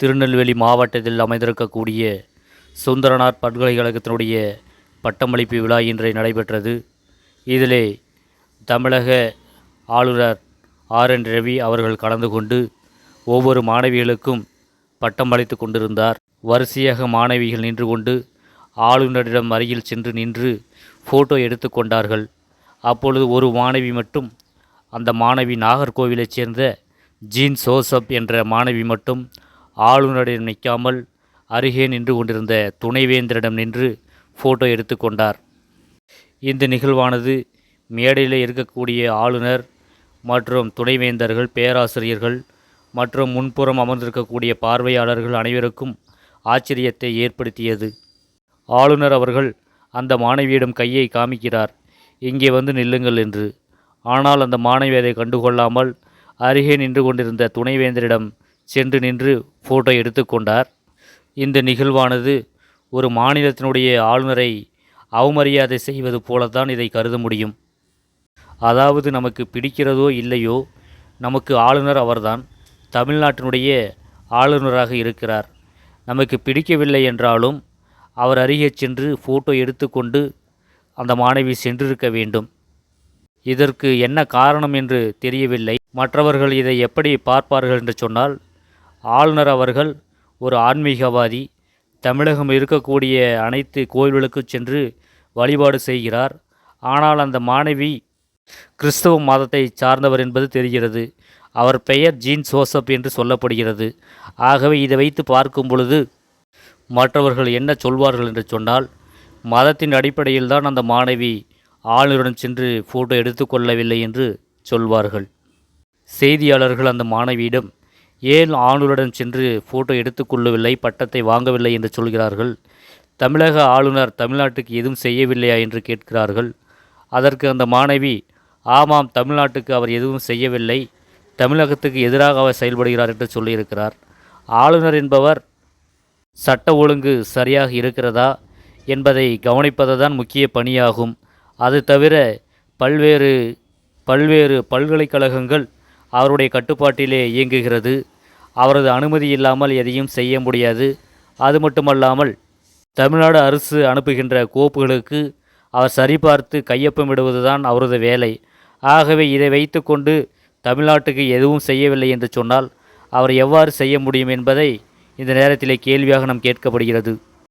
திருநெல்வேலி மாவட்டத்தில் அமைந்திருக்கக்கூடிய சுந்தரனார் பல்கலைக்கழகத்தினுடைய பட்டமளிப்பு விழா இன்றை நடைபெற்றது. இதிலே தமிழக ஆளுநர் ஆர் என் ரவி அவர்கள் கலந்து கொண்டு ஒவ்வொரு மாணவிகளுக்கும் பட்டம் அளித்து கொண்டிருந்தார். வரிசையாக மாணவிகள் நின்று கொண்டு ஆளுநரிடம் அருகில் சென்று நின்று ஃபோட்டோ எடுத்துக்கொண்டார்கள் அப்பொழுது ஒரு மாணவி மட்டும் அந்த மாணவி நாகர்கோவிலைச் சேர்ந்த ஜீன் சோசப் என்ற மாணவி மட்டும் ஆளுநரிடம் நிற்காமல் அருகே நின்று கொண்டிருந்த துணைவேந்தரிடம் நின்று ஃபோட்டோ எடுத்துக்கொண்டார் இந்த நிகழ்வானது மேடையில் இருக்கக்கூடிய ஆளுநர் மற்றும் துணைவேந்தர்கள் பேராசிரியர்கள் மற்றும் முன்புறம் அமர்ந்திருக்கக்கூடிய பார்வையாளர்கள் அனைவருக்கும் ஆச்சரியத்தை ஏற்படுத்தியது. ஆளுநர் அவர்கள் அந்த மாணவியிடம் கையை காமிக்கிறார். இங்கே வந்து நில்லுங்கள் என்று. ஆனால் அந்த மாணவி அதை கண்டுகொள்ளாமல் அருகே நின்று கொண்டிருந்த துணைவேந்தரிடம் சென்று நின்று ஃபோட்டோ எடுத்துக்கொண்டார் இந்த நிகழ்வானது ஒரு மாநிலத்தினுடைய ஆளுநரை அவமரியாதை செய்வது போலத்தான் இதை கருத முடியும். அதாவது நமக்கு பிடிக்கிறதோ இல்லையோ நமக்கு ஆளுநர் அவர்தான். தமிழ்நாட்டினுடைய ஆளுநராக இருக்கிறார். நமக்கு பிடிக்கவில்லை என்றாலும் அவர் அருகே சென்று ஃபோட்டோ எடுத்துக்கொண்டு அந்த மாணவி சென்றிருக்க வேண்டும். இதற்கு என்ன காரணம் என்று தெரியவில்லை. மற்றவர்கள் இதை எப்படி பார்ப்பார்கள் என்று சொன்னால் ஆளுநர் அவர்கள் ஒரு ஆன்மீகவாதி தமிழகம் இருக்கக்கூடிய அனைத்து கோயில்களுக்கு சென்று வழிபாடு செய்கிறார். ஆனால் அந்த மாணவி கிறிஸ்தவ மதத்தை சார்ந்தவர் என்பது தெரிகிறது. அவர் பெயர் ஜீன் சோசப் என்று சொல்லப்படுகிறது. ஆகவே இதை வைத்து பார்க்கும் பொழுது மற்றவர்கள் என்ன சொல்வார்கள் என்று சொன்னால் மதத்தின் அடிப்படையில் தான் அந்த மாணவி ஆளுநருடன் சென்று ஃபோட்டோ எடுத்துக்கொள்ளவில்லை என்று சொல்வார்கள். செய்தியாளர்கள் அந்த மாணவியிடம் ஏன் ஆளுநரிடம் சென்று ஃபோட்டோ எடுத்துக்கொள்ளவில்லை பட்டத்தை வாங்கவில்லை என்று சொல்கிறார்கள்? தமிழக ஆளுநர் தமிழ்நாட்டுக்கு எதுவும் செய்யவில்லையா என்று கேட்கிறார்கள். அதற்கு அந்த மாணவி ஆமாம் தமிழ்நாட்டுக்கு அவர் எதுவும் செய்யவில்லை தமிழகத்துக்கு எதிராக அவர் செயல்படுகிறார் என்று சொல்லியிருக்கிறார். ஆளுநர் என்பவர் சட்ட ஒழுங்கு சரியாக இருக்கிறதா என்பதை கவனிப்பது தான் முக்கிய பணியாகும். அது தவிர பல்வேறு பல்வேறு பல்கலைக்கழகங்கள் அவருடைய கட்டுப்பாட்டிலே இயங்குகிறது. அவரது அனுமதி இல்லாமல் எதையும் செய்ய முடியாது. அது மட்டுமல்லாமல் தமிழ்நாடு அரசு அனுப்புகின்ற கோப்புகளுக்கு அவர் சரிபார்த்து கையொப்பமிடுவது தான் அவரது வேலை. ஆகவே இதை வைத்துக்கொண்டு தமிழ்நாட்டுக்கு எதுவும் செய்யவில்லை என்று சொன்னால் அவர் எவ்வாறு செய்ய முடியும் என்பதை இந்த நேரத்திலே கேள்வியாக நாம் கேட்கப்படுகிறது.